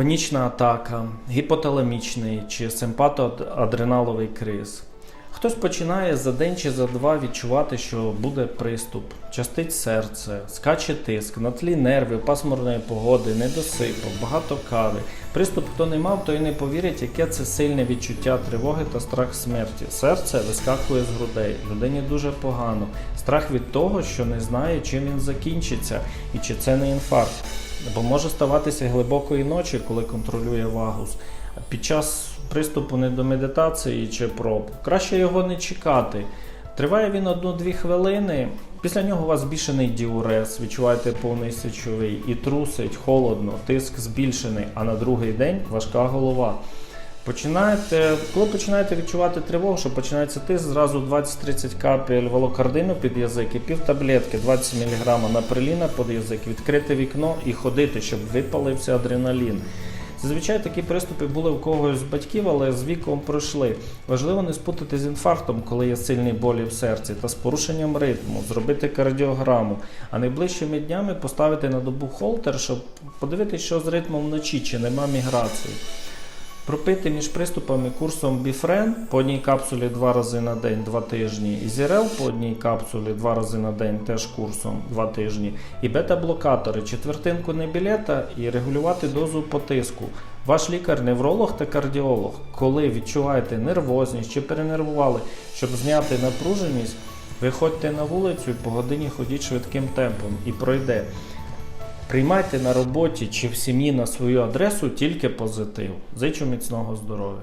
Панічна атака, гіпоталамічний чи симпатоадреналовий криз. Хтось починає за день чи за два відчувати, що буде приступ, частить серце, скаче тиск, на тлі нерви, пасмурної погоди, недосипу, багато кави. Приступ хто не мав, той не повірить, яке це сильне відчуття тривоги та страх смерті. Серце вискакує з грудей. Людині дуже погано. Страх від того, що не знає, чим він закінчиться, і чи це не інфаркт. Бо може ставатися глибокої ночі, коли контролює вагус. Під час приступу недомедитації чи проб краще його не чекати. Триває він 1-2 хвилини. Після нього у вас збільшений діурез, відчуваєте повний сечовий і трусить, холодно, тиск збільшений, а на другий день важка голова. Починаєте, коли починаєте відчувати тривогу, що починається тиск, зразу 20-30 капель волокардину під язик і пів таблетки 20 мг наприліна під язик, відкрити вікно і ходити, щоб випалився адреналін. Зазвичай такі приступи були у когось з батьків, але з віком пройшли. Важливо не спутати з інфарктом, коли є сильні болі в серці, та з порушенням ритму, зробити кардіограму, а найближчими днями поставити на добу холтер, щоб подивитися, що з ритмом вночі, чи нема міграції. Пропити між приступами курсом Біфрен по одній капсулі два рази на день, два тижні, і Зірел по одній капсулі два рази на день, теж курсом два тижні, і бета-блокатори, четвертинку небілета і регулювати дозу по тиску. Ваш лікар, невролог та кардіолог, коли відчуваєте нервозність чи перенервували, щоб зняти напруженість, виходьте на вулицю і по годині ходіть швидким темпом і пройде. Приймайте на роботі чи в сім'ї на свою адресу тільки позитив. Зичу міцного здоров'я.